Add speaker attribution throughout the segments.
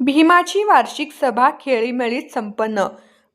Speaker 1: भीमाची वार्षिक सभा खेळीमेळीत संपन्न.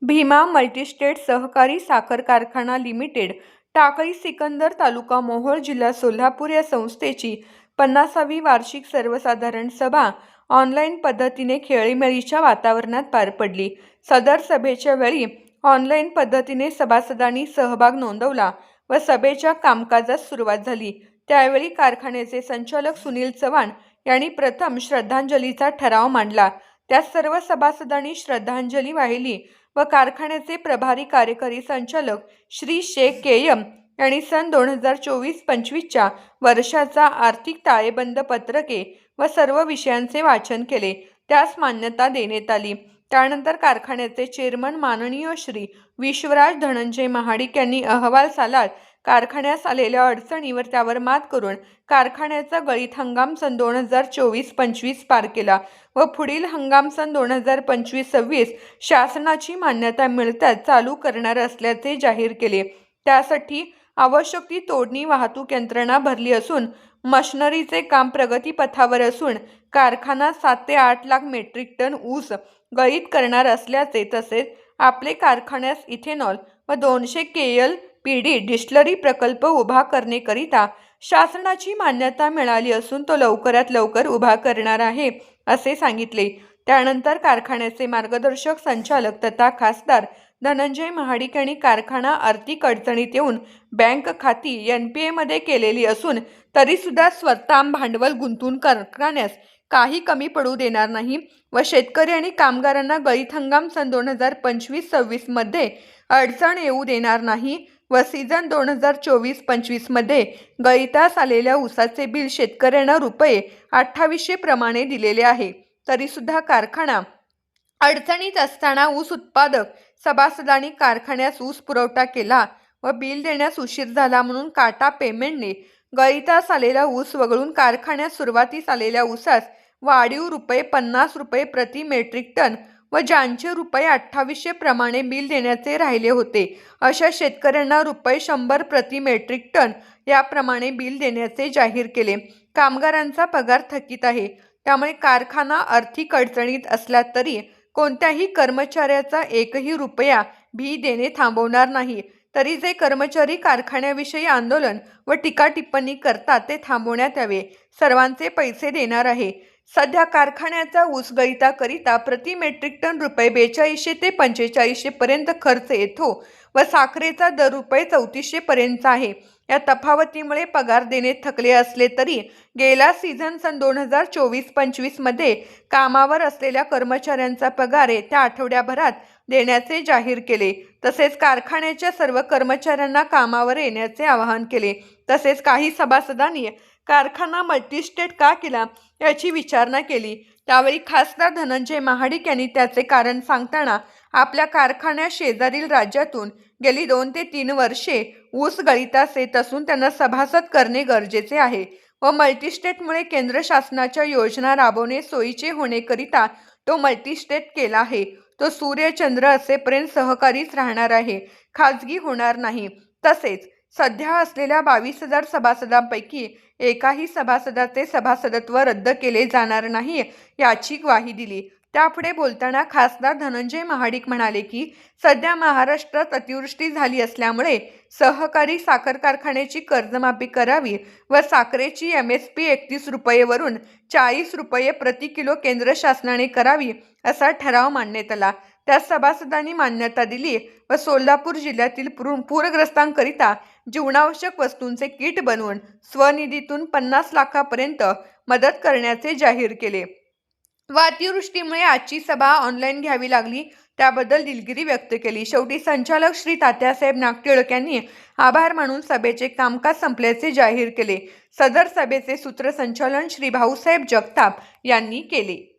Speaker 1: भीमा मल्टीस्टेट सहकारी साखर कारखाना लिमिटेड टाकळी सिकंदर तालुका मोहोळ जिल्हा सोलापूर या संस्थेची पन्नासावी वार्षिक सर्वसाधारण सभा ऑनलाईन पद्धतीने खेळीमेळीच्या वातावरणात पार पडली. सदर सभेच्या वेळी ऑनलाईन पद्धतीने सभासदांनी सहभाग नोंदवला व सभेच्या कामकाजास सुरुवात झाली. त्यावेळी कारखान्याचे संचालक सुनील चव्हाण यांनी प्रथम श्रद्धांजलीचा ठराव मांडला. त्यात सर्व सभासदांनी श्रद्धांजली वाहिली व कारखान्याचे प्रभारी कार्यकारी संचालक श्री शेख केयम यांनी सन दोन हजार चोवीस पंचवीसच्या वर्षाचा आर्थिक ताळेबंद पत्रके व सर्व विषयांचे वाचन केले. त्यास मान्यता देण्यात आली. त्यानंतर कारखान्याचे चेअरमन माननीय श्री विश्वराज धनंजय महाडिक यांनी अहवाल सालात कारखान्यास आलेल्या अडचणीवर त्यावर मात करून कारखान्याचा गळीत हंगाम सन दोन हजार चोवीस पंचवीस पार केला व पुढील हंगाम सन दोन हजार पंचवीस सव्वीस शासनाची मान्यता मिळताच चालू करणार असल्याचे जाहीर केले. त्यासाठी आवश्यक ती तोडणी वाहतूक यंत्रणा भरली असून मशनरीचे काम प्रगतीपथावर असून कारखाना सात ते आठ लाख मेट्रिक टन ऊस गळीत करणार असल्याचे तसेच आपले कारखान्यास इथेनॉल व दोनशे K L P D distillery प्रकल्प उभा करण्याकरिता शासनाची मान्यता मिळाली असून तो लवकरात लवकर उभा करणार आहे असे सांगितले. त्यानंतर कारखान्याचे मार्गदर्शक संचालक तथा खासदार धनंजय महाडिक यांनी कारखाना आर्थिक अडचणीत येऊन बँक खाती एन पी एमध्ये केलेली असून तरीसुद्धा स्वतः भांडवल गुंतून कारखान्यास काही कमी पडू देणार नाही व शेतकरी आणि कामगारांना गळीत हंगाम सन दोन हजार पंचवीस सव्वीसमध्ये अडचण येऊ देणार नाही व सीझन दोन हजार चोवीस पंचवीसमध्ये गळितास आलेल्या ऊसाचे बिल शेतकऱ्यांना रुपये अठ्ठावीसशे प्रमाणे दिलेले आहे. तरीसुद्धा कारखाना अडचणीत असताना ऊस उत्पादक सभासदांनी कारखान्यास ऊस पुरवठा केला व बिल देण्यास उशीर झाला म्हणून काटा पेमेंटने गळितास आलेला ऊस वगळून कारखान्यात सुरुवातीस आलेल्या ऊसास वाढीव रुपये पन्नास रुपये प्रति मेट्रिक टन व ज्यांचे रुपये अठ्ठावीसशे प्रमाणे बिल देण्याचे राहिले होते. अशा शेतकऱ्यांना रुपये शंभर प्रति मेट्रिक टन याप्रमाणे बिल देण्याचे जाहीर केले. कामगारांचा पगार थकीत आहे. त्यामुळे कारखाना आर्थिक अडचणीत असला तरी कोणत्याही कर्मचाऱ्याचा एकही रुपया भी देणे थांबवणार नाही. तरी जे कर्मचारी कारखान्याविषयी आंदोलन व टीका टिप्पणी करतात ते थांबवण्यात यावे. सर्वांचे पैसे देणार आहे. सध्या कारखान्याचा ऊस गळीताकरिता प्रति मेट्रिक टन रुपये बेचाळीसशे ते पंचेचाळीसशे पर्यंत खर्च येतो व साखरेचा दर रुपये चौतीसशे पर्यंत आहे. या तफावतीमुळे पगार देणे थकले असले तरी गेला सीझन सन दोन हजार चोवीस पंचवीसमध्ये कामावर असलेल्या कर्मचाऱ्यांचा पगार येत्या आठवड्याभरात देण्याचे जाहीर केले. तसेच कारखान्याच्या सर्व कर्मचाऱ्यांना कामावर येण्याचे आवाहन केले. तसेच काही सभासदांनी कारखाना मल्टीस्टेट का केला याची विचारणा केली. त्यावेळी खासदार धनंजय महाडिक यांनी त्याचे कारण सांगताना आपल्या कारखान्या शेजारील राज्यातून गेली दोन ते तीन वर्षे ऊस गळीतास येत असून त्यांना सभासद करणे गरजेचे आहे व मल्टीस्टेटमुळे केंद्र शासनाच्या योजना राबवणे सोयीचे होण्याकरिता तो मल्टीस्टेट केला आहे. तो सूर्यचंद्र असेपर्यंत सहकारीच राहणार आहे. खाजगी होणार नाही. तसेच सध्या असलेल्या बावीस हजार सभासदांपैकी एकाही सभासदाचे सभासदत्व रद्द केले जाणार नाही याची ग्वाही दिली. त्यापुढे बोलताना खासदार धनंजय महाडिक म्हणाले की सध्या महाराष्ट्रात अतिवृष्टी झाली असल्यामुळे सहकारी साखर कारखान्याची कर्जमाफी करावी व साखरेची एम एस पी एकतीस रुपयेवरून चाळीस रुपये प्रति किलो केंद्र शासनाने करावी असा ठराव मांडण्यात आला. त्या सभासदांनी मान्यता दिली व सोलापूर जिल्ह्यातील पूरग्रस्तांकरिता जीवनावश्यक वस्तूंचे किट बनवून स्वनिधीतून पन्नास लाखापर्यंत मदत करण्याचे जाहीर केले. व अतिवृष्टीमुळे आजची सभा ऑनलाईन घ्यावी लागली त्याबद्दल दिलगिरी व्यक्त केली. शेवटी संचालक श्री तात्यासाहेब नागटिळक यांनी आभार मानून सभेचे कामकाज संपल्याचे जाहीर केले. सदर सभेचे सूत्रसंचालन श्री भाऊसाहेब जगताप यांनी केले.